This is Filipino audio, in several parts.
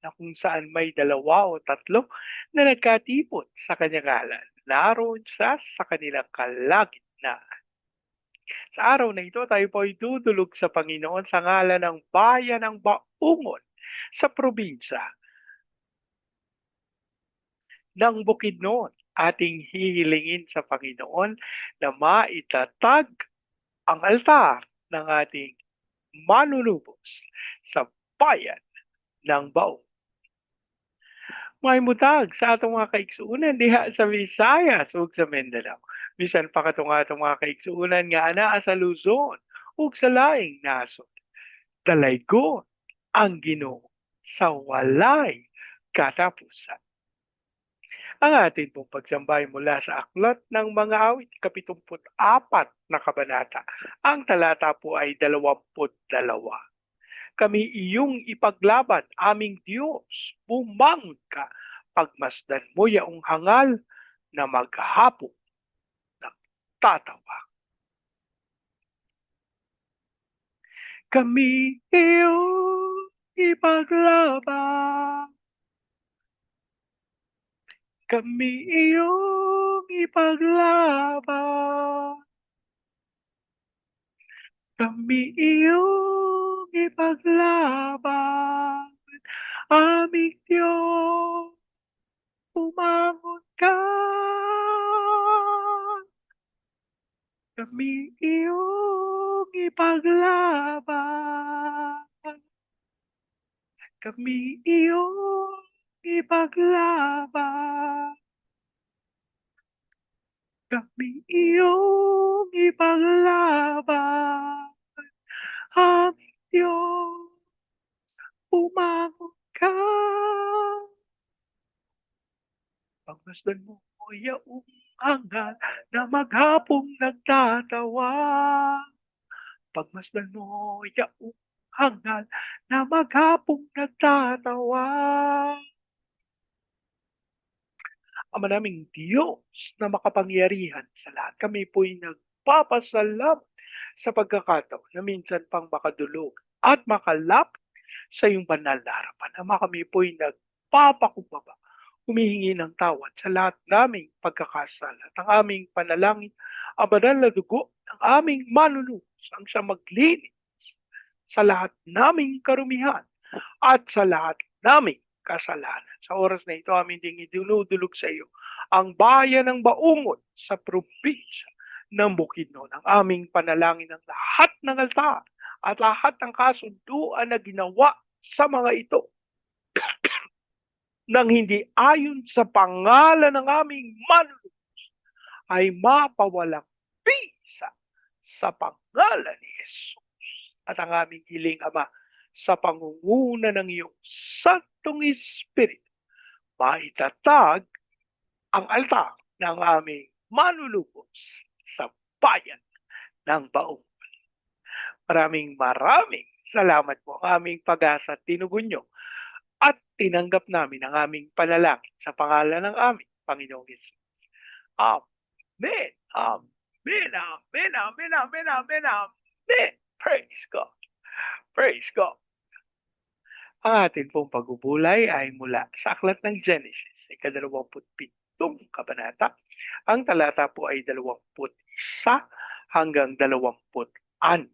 na kung saan may dalawa o tatlo na nagkatipon sa kanyang ngalan. Naroon siya sa kanilang kalagitnaan. Sa araw na ito, tayo po ay dudulog sa Panginoon sa ngalan ng bayan ng Baungon sa probinsya ng Bukidnon. Ating hihilingin sa Panginoon na maitatag ang altar ng ating manunubos sa bayan ng Baung. May mutag sa atong mga kaigsuunan diha sa Visayas ug sa Mindanao. Bisan pa katong atong mga kaigsuunan nga anaa sa Luzon ug sa laing nasod. Dalaygon ang Ginoo sa walay katapusan. Ang atin pong pagsambay mula sa aklat ng mga awit, kapitumput apat na kabanata. Ang talata po ay dalawamput dalawa. Kami iyong ipaglaban, aming Diyos, bumangon ka, pagmasdan mo yaong hangal na maghapo ng tatawa. Kami iyong ipaglaban, kami iyong ipaglaban. Kami iyong ipaglaban. Aming Diyos, umangon ka. Kami iyong ipaglaban. Kami iyong ipaglaban. Kami iyong ipaglaban. Umangon ka. Pagmasdan mo, o yaong hangal na maghapong nagtatawa. Pagmasdan mo, yaong hangal na maghapong nagtatawa. Ama naming Diyos na makapangyarihan sa lahat. Kami po'y nagpapasalam sa pagkakataon na minsan pang makadulog at makalap sa iyong banal na harapan. Ama kami po'y nagpapakumbaba, humihingi ng tawad sa lahat naming pagkakasala at ang aming panalangin, ang banal na dugo ng aming manunubos ang sa maglinis sa lahat naming karumihan at sa lahat naming kasalanan. Sa oras na ito, amin ding idinudulog sa iyo ang bayan ng Baungon sa probinsya ng Bukidnon. Ang aming panalangin ng lahat ng altar at lahat ng kasunduan na ginawa sa mga ito nang hindi ayon sa pangalan ng aming manunubos ay mapawalang bisa sa pangalan ni Jesus. At ang aming hiling Ama, sa pangunguna ng iyong Santong Espiritu, maitatag ang altar ng aming manulubos sa bayan ng Baong. Maraming maraming salamat po ang aming pag-asa tinugon nyo at tinanggap namin ang aming panalangin sa pangalan ng aming Panginoong Yesus. Amen. Amen. Amen. Amen. Amen. Amen. Amen. Praise God. Praise God. Ang atin pong pagubulay ay mula sa aklat ng Genesis, ikadalawamputpitong kabanata. Ang talata po ay dalawamput isa hanggang dalawamput an.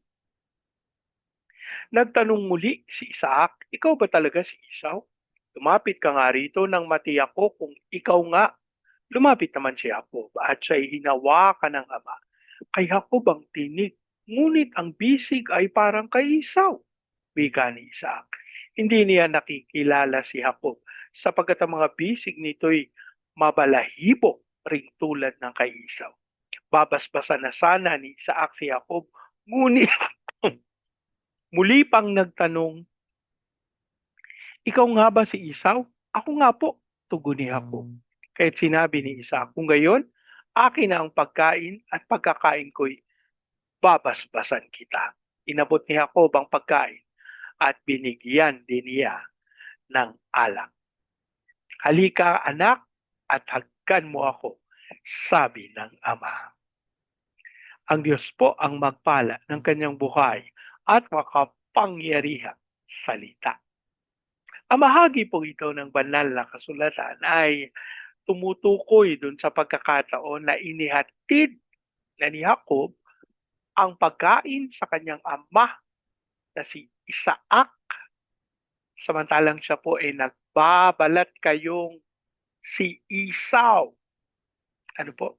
Nagtanong muli si Isaac, ikaw ba talaga si Isaw? Lumapit ka nga rito nang matiyak ko kung ikaw nga. Lumapit naman si Jacob at siya'y hinawakan ng ama. Kay Jacob ang tinig, ngunit ang bisig ay parang kay Isaw. Wika ni Isaac. Hindi niya nakikilala si Jacob sapagkat ang mga bisig nito'y mabalahibo ring tulad ng kay Isaw. Babasbasan na sana ni Isaac si Jacob, ngunit muli pang nagtanong, Ikaw nga ba si Isaw? Ako nga po. tugon ni Jacob. Kahit sinabi ni Isa, kung gayon, akin na ang pagkain at pagkakain ko'y babasbasan kita. Inabot ni Jacob ang pagkain at binigyan din niya ng alak. Halika anak at hagkan mo ako, sabi ng ama. Ang Diyos po ang magpala ng kanyang buhay at makapangyarihan salita. Ang bahagi po ito ng banal na kasulatan ay tumutukoy dun sa pagkakataon na inihatid na ni Jacob ang pagkain sa kanyang ama na si Isaac. Samantalang siya po ay nagbabalat kayong si Esau. Ano po?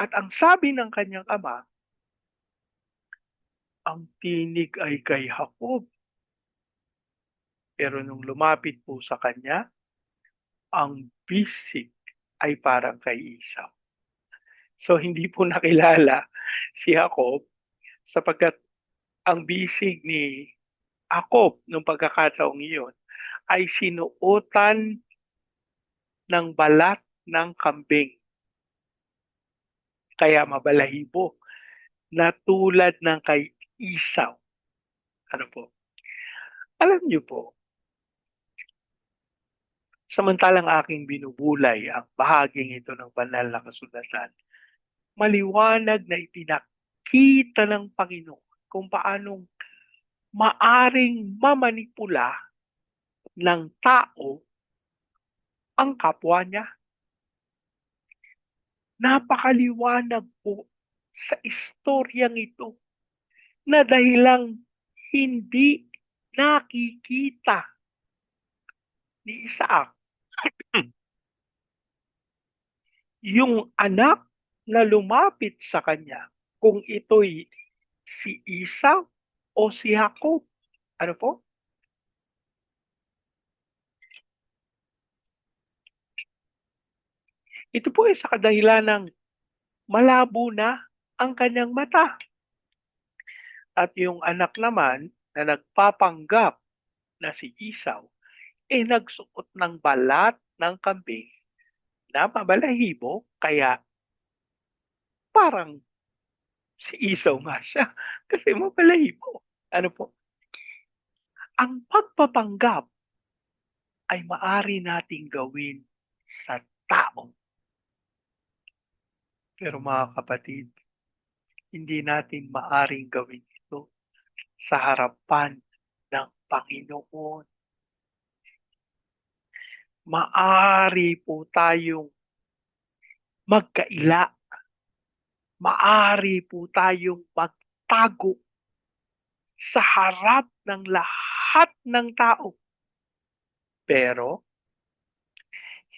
At ang sabi ng kanyang ama, ang tinig ay kay Jacob. Pero nung lumapit po sa kanya, ang bisig ay parang kay Esau. So hindi po nakilala si Jacob sapagkat ang bisig ni Jacob nung pagkakataong iyon ay sinuotan ng balat ng kambing. Kaya mabalahibo na tulad ng kay Isaw. Ano po? Alam niyo po, samantalang aking binubulay ang bahaging ito ng banal na kasulatan, maliwanag na ipinakita ng Panginoon kung paanong maaring mamanipula ng tao ang kapwa niya. Napakaliwanag po sa istoryang ito na dahilang hindi nakikita ni Isaac yung anak na lumapit sa kanya kung ito'y si Isa o si Jacob. Ano po? Ito po ay sa kadahilan ng malabo na ang kanyang mata. At yung anak naman na nagpapanggap na si Isaw, eh nagsuot ng balat ng kambing na mabalahibo, kaya parang si Isaw nga siya kasi mabalahibo. Ano po? Ang pagpapanggap ay maari nating gawin sa tao pero mga kapatid, hindi natin maaring gawin sa harapan ng Panginoon. Maari po tayong magkaila. Maari po tayong magtago sa harap ng lahat ng tao. Pero,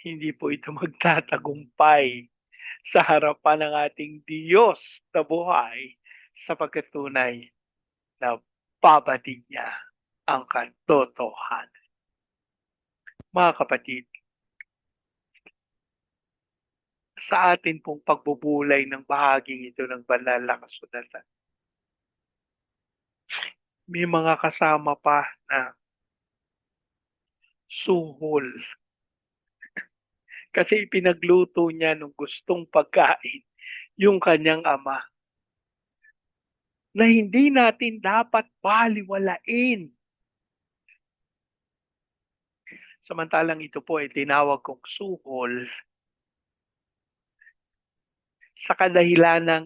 hindi po ito magtatagumpay sa harapan ng ating Diyos na buhay sapagkat tunay na babatid niya ang katotohanan. Mga kapatid, sa atin pong pagbubulay ng bahaging ito ng banal na kasulatan, may mga kasama pa na suhol kasi ipinagluto niya nung gustong pagkain yung kanyang ama na hindi natin dapat baliwalain. Samantalang ito po ay tinawag kong suhol sa kadahilan ng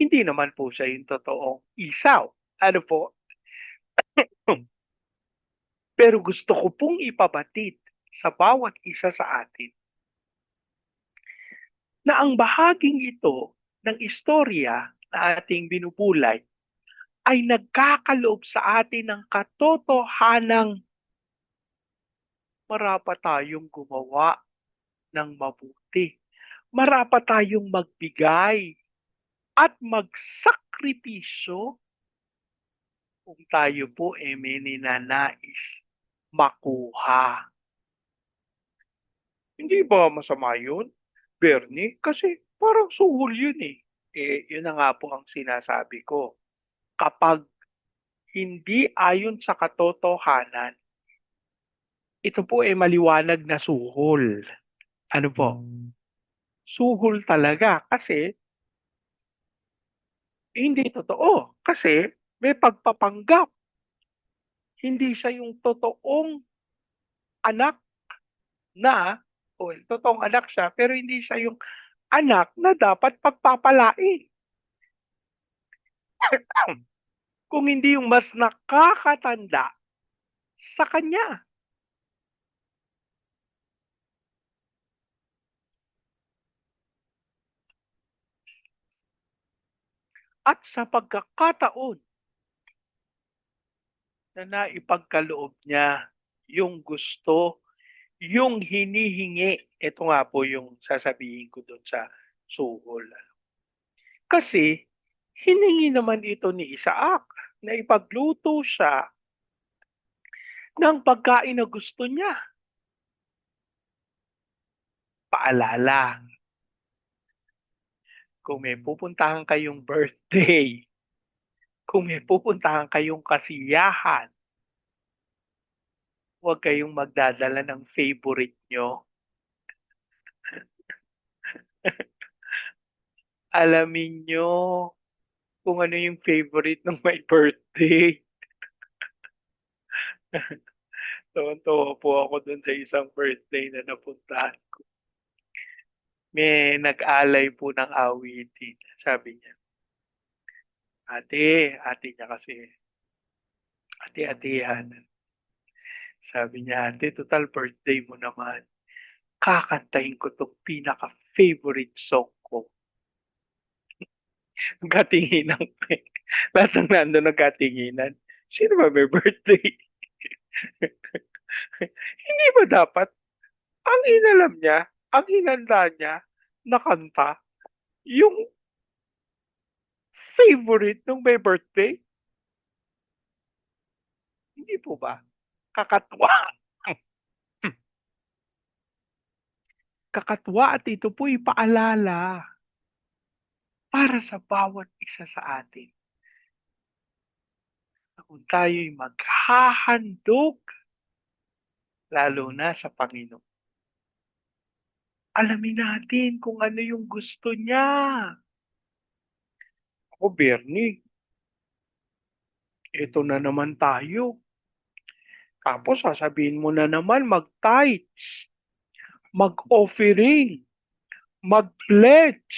hindi naman po siya yung totoong isaw. Ano po? Pero gusto ko pong ipabatid sa bawat isa sa atin na ang bahaging ito ng istorya na ating binubulay ay nagkakaloob sa atin ng katotohanang marapat tayong gumawa ng mabuti. Marapat tayong magbigay at magsakripisyo kung tayo po ay may ninanais makuha. Hindi ba masama yun? Bernie, kasi parang suhol yun eh. Eh, yun na nga po ang sinasabi ko. Kapag hindi ayon sa katotohanan, ito po ay maliwanag na suhol. Ano po? Suhol talaga kasi hindi totoo. Kasi may pagpapanggap. Hindi siya yung totoong anak na, o totoong anak siya, pero hindi siya yung anak na dapat pagpapalain. Kung hindi yung mas nakakatanda sa kanya. At sa pagkakataon na naipagkaloob niya yung gusto, yung hinihingi, ito nga po yung sasabihin ko doon sa suhol. Kasi hiningi naman ito ni Isaac na ipagluto siya ng pagkain na gusto niya. Paalala, kung may pupuntahan kayong birthday, kung may pupuntahan kayong kasiyahan, huwag kayong magdadala ng favorite nyo. Alamin nyo kung ano yung favorite ng my birthday. Tuwan-tuwa po ako dun sa isang birthday na napuntahan ko. May nag-alay po ng awitin. Sabi niya, ate, ate niya kasi, ate-atehan. Sabi niya, ate, total birthday mo naman. Kakantahin ko itong pinaka-favorite song ko. Nagkatinginan. Lahat ng nandun nagkatinginan. Sino ba may birthday? Hindi ba dapat? Ang inalam niya, ang hinanda niya na kanta, yung favorite nung may birthday? Hindi po ba? Kakatwa. Kakatwa at ito po ipaalala para sa bawat isa sa atin. Kung tayo'y maghahandog, lalo na sa Panginoon. Alamin natin kung ano yung gusto niya. Ako, Bernie, ito na naman tayo. Tapos sasabihin mo na naman mag-tithes, mag-offering, mag-pledge.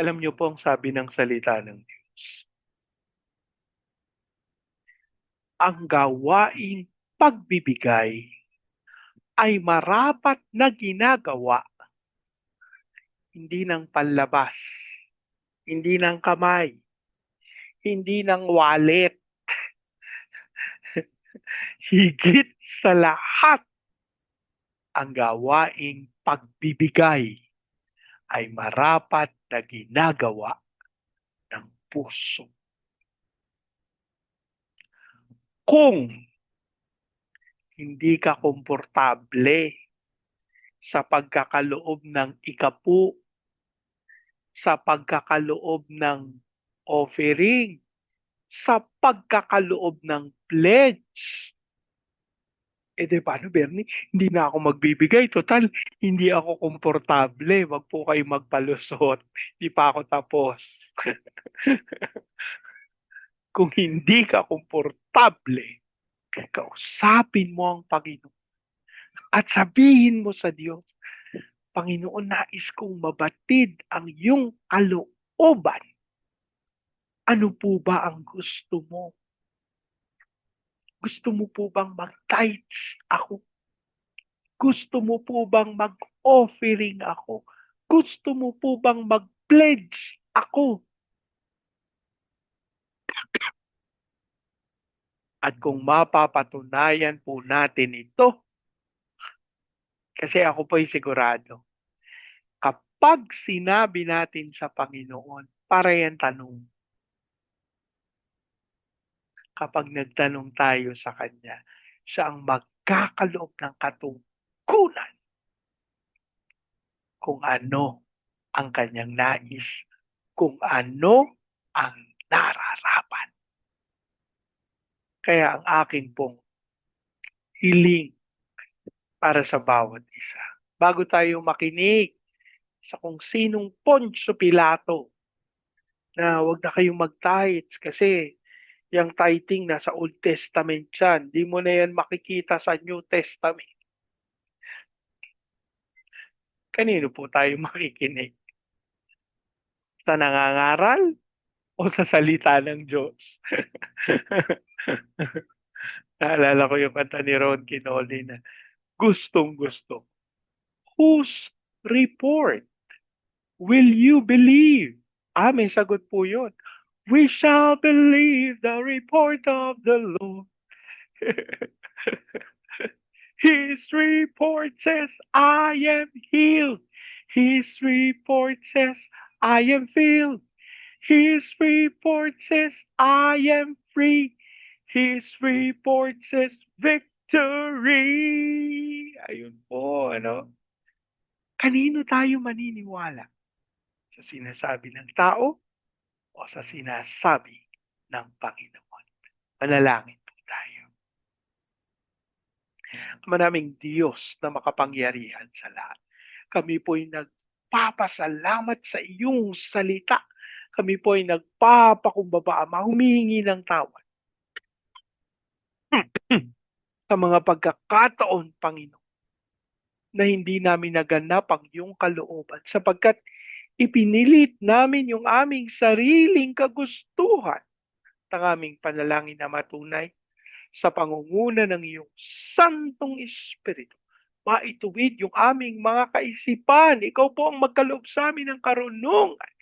Alam niyo po ang sabi ng salita ng Diyos. Ang gawain pagbibigay ay marapat na ginagawa hindi ng panlabas, hindi ng kamay, hindi ng wallet, higit sa lahat ang gawaing pagbibigay ay marapat na ginagawa ng puso. Kung hindi ka komportable sa pagkakaloob ng ikapu, sa pagkakaloob ng offering, sa pagkakaloob ng pledge. E di paano, Bernie? Hindi na ako magbibigay. Total, hindi ako komportable. Wag po kayo magpalusot. Hindi pa ako tapos. Kung hindi ka komportable, kausapin mo ang Panginoon. At sabihin mo sa Diyos, Panginoon, nais kong mabatid ang iyong kalooban. Ano po ba ang gusto mo? Gusto mo po bang mag-tithes ako? Gusto mo po bang mag-offering ako? Gusto mo po bang mag-pledge ako? At kung mapapatunayan po natin ito, kasi ako po'y sigurado, kapag sinabi natin sa Panginoon, para yan tanong, kapag nagtanong tayo sa Kanya, siya ang magkakaloob ng katungkulan kung ano ang kanyang nais, kung ano ang nararapat. Kaya ang aking pong hiling para sa bawat isa. Bago tayo makinig sa kung sinong Poncio Pilato na wag na kayong mag-tithes kasi yung tithing nasa Old Testament yan. Di mo na yan makikita sa New Testament. Kanino po tayo makikinig? Sa nangangaral o sa salita ng Diyos? Naalala ko yung kanta ni Ron Kinoli na gustong gusto. Whose report will you believe? Ah, may sagot po yun. We shall believe the report of the Lord. His report says, I am healed. His report says, I am filled. His report says, I am free. His report says, victory. Ayun po, ano? Kanino tayo maniniwala? Sa sinasabi ng tao o sa sinasabi ng Panginoon? Manalangin po tayo. Manaming Diyos na makapangyarihan sa lahat. Kami po'y nagpapasalamat sa iyong salita. Kami po'y nagpapakumbaba, Ama, humihingi ng tawad. sa mga pagkakataon, Panginoon, na hindi namin naganap ang iyong kalooban sapagkat ipinilit namin yung aming sariling kagustuhan ang aming panalangin na matunay sa pangunguna ng iyong Santong Espiritu. Maituwid yung aming mga kaisipan. Ikaw po ang magkaloob sa amin ng karunungan.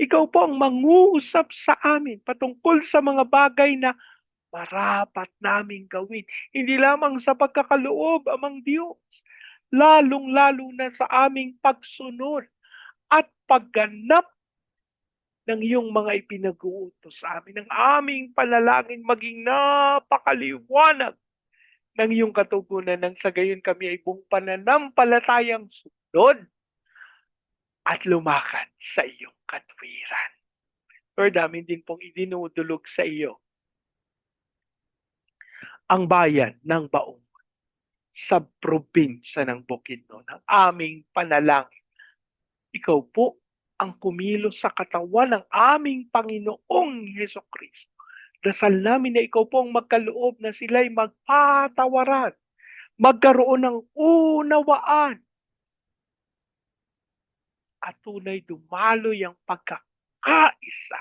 Ikaw po ang mangusap sa amin patungkol sa mga bagay na marapat naming gawin. Hindi lamang sa pagkakaloob amang Diyos, lalong-lalo na sa aming pagsunod at pagganap ng iyong mga ipinag-uutos sa amin, ng aming panalangin maging napakaliwanag ng iyong katugunan nang sa gayon kami ay buong pananampalatayang sunod at lumakad sa iyong katwiran. Lord, amin din pong idinudulog sa iyo ang bayan ng Baong sa probinsya ng Bukidnon, ang aming panalangin. Ikaw po ang kumilos sa katawan ng aming Panginoong Heso Kristo. Dasal namin na ikaw po ang magkaloob na sila'y magpatawaran, magkaroon ng unawaan, at tunay dumaloy ang pagkakaisa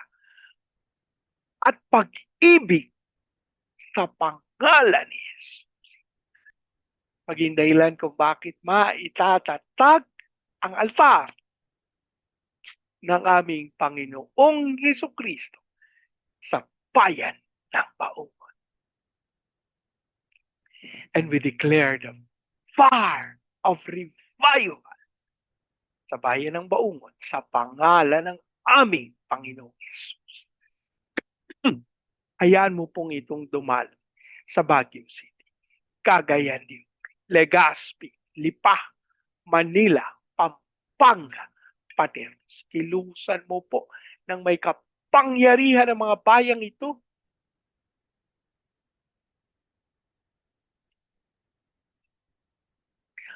at pag-ibig sa pangalan ni Jesus. Maging dahilan kung bakit maitatatag ang altar ng aming Panginoong Heso Kristo sa bayan ng Baungon. And we declare the fire of revival sa bayan ng Baungon sa pangalan ng aming Panginoong Yesus. Hayaan mo pong itong dumalo sa Baguio City, Cagayan de Legazpi, Lipa, Manila, Pampanga, Paternos. Kilusan mo po ng may kapangyarihan ng mga bayang ito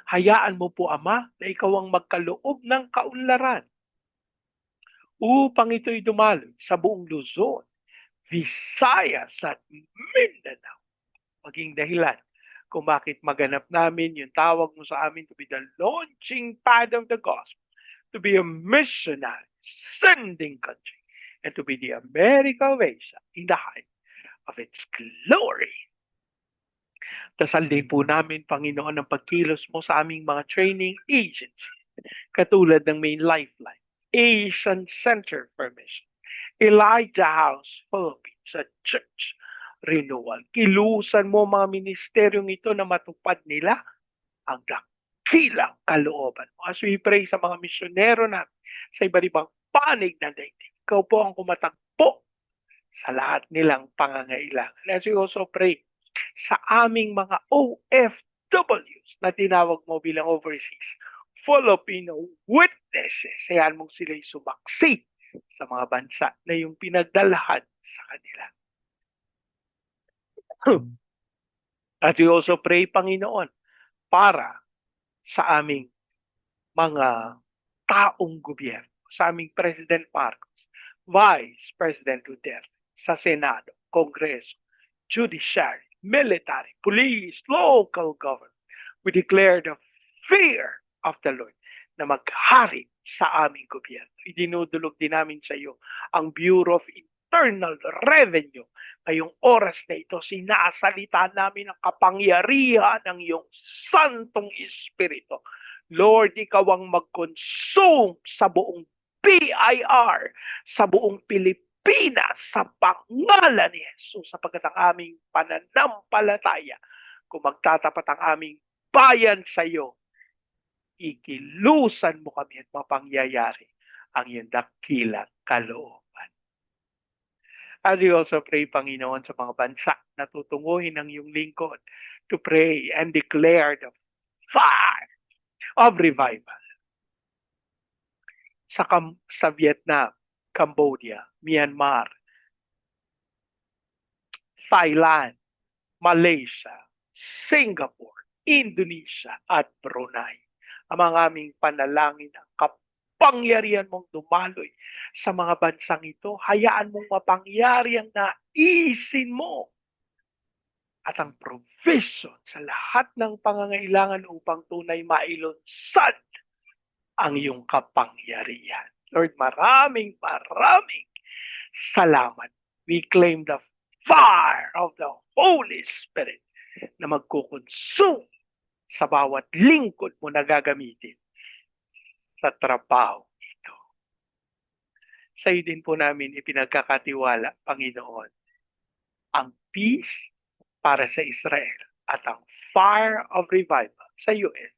Hayaan mo po, Ama, na ikaw ang magkaloob ng kaunlaran upang ito'y dumalo sa buong Luzon, Visayas at Mindanao. Maging dahilan kung bakit maganap namin yung tawag mo sa amin to be the launching pad of the gospel, to be a missionary, sending country, and to be the America Asia in the height of its glory. Dasal din po namin, Panginoon, ang pagkilos mo sa aming mga training agency, katulad ng Main Lifeline, Asian Center for Mission, Elijah House Philippines, at Church Renewal. Kilusan mo mga ministeryong ito na matupad nila ang dakilang kalooban mo. As we pray sa mga misyonero natin sa iba't ibang panig ng daigdig, ikaw po ang kumatagpo sa lahat nilang pangangailangan. As we also pray sa aming mga OFWs na tinawag mo bilang overseas Filipino witnesses. Hayaan mong sila'y sumaksi sa mga bansa na yung pinagdalahan sa kanila. At we also pray, Panginoon, para sa aming mga taong gobyerno, sa aming President Marcos, Vice President Duterte, sa Senado, Kongreso, Judiciary, Military, Police, Local Government. We declare the fear of the Lord na maghari sa aming gobyerno. Idinudulog din namin sa iyo ang Bureau of Internal Revenue. Ngayong oras na ito, sinasalita namin ang kapangyarihan ng iyong Santong Espiritu. Lord, ikaw ang mag-consume sa buong BIR, sa buong Pilipinas, sa pangalan ni Jesus, sapagkat ang aming pananampalataya, kung magtatapat ang aming bayan sa iyo, ikilusan mo kami at mapangyayari ang iyong dakilang kalooban. As we also pray, Panginoon, sa mga bansa na tutunguhin ng iyong lingkod to pray and declare the fire of revival. Sa, sa Vietnam, Cambodia, Myanmar, Thailand, Malaysia, Singapore, Indonesia at Brunei ang mga aming panalangin ang kapangyarihan mong dumaloy sa mga bansang ito. Hayaan mong mapangyari ang naisin mo at ang provision sa lahat ng pangangailangan upang tunay mailunsad ang iyong kapangyarihan. Lord, maraming maraming salamat. We claim the fire of the Holy Spirit na magkukonsume sa bawat lingkod mo na gagamitin sa trabaho ito. Sa iyo din po namin ipinagkakatiwala, Panginoon, ang peace para sa Israel at ang fire of revival sa US,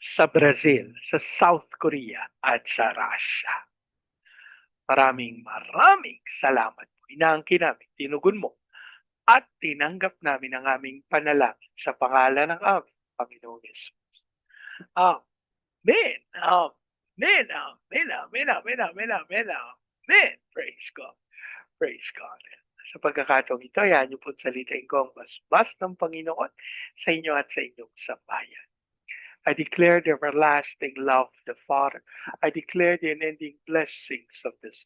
sa Brazil, sa South Korea at sa Russia. Maraming maraming salamat po. Inaangkin namin, tinugon mo at tinanggap namin ang aming panalangin sa pangalan ng aming Panginoong Yesus. Amen. Amen. Amen. Amen. Amen. Amen. Amen. Amen. Praise God. Praise God. Sa pagkakataong ito, yan niyo po salitain ko ang basbas ng Panginoon sa inyo at sa inyong sambayan. I declare the everlasting love of the Father. I declare the unending blessings of this.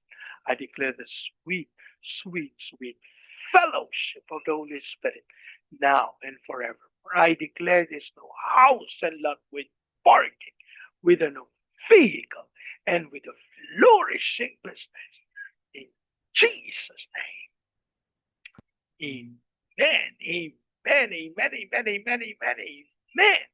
I declare the sweet, sweet, sweet fellowship of the Holy Spirit now and forever. For I declare this no house and lot with parking, with a no vehicle, and with a flourishing business. In Jesus' name. Amen. Amen. Amen. Amen. Amen. Amen. Amen.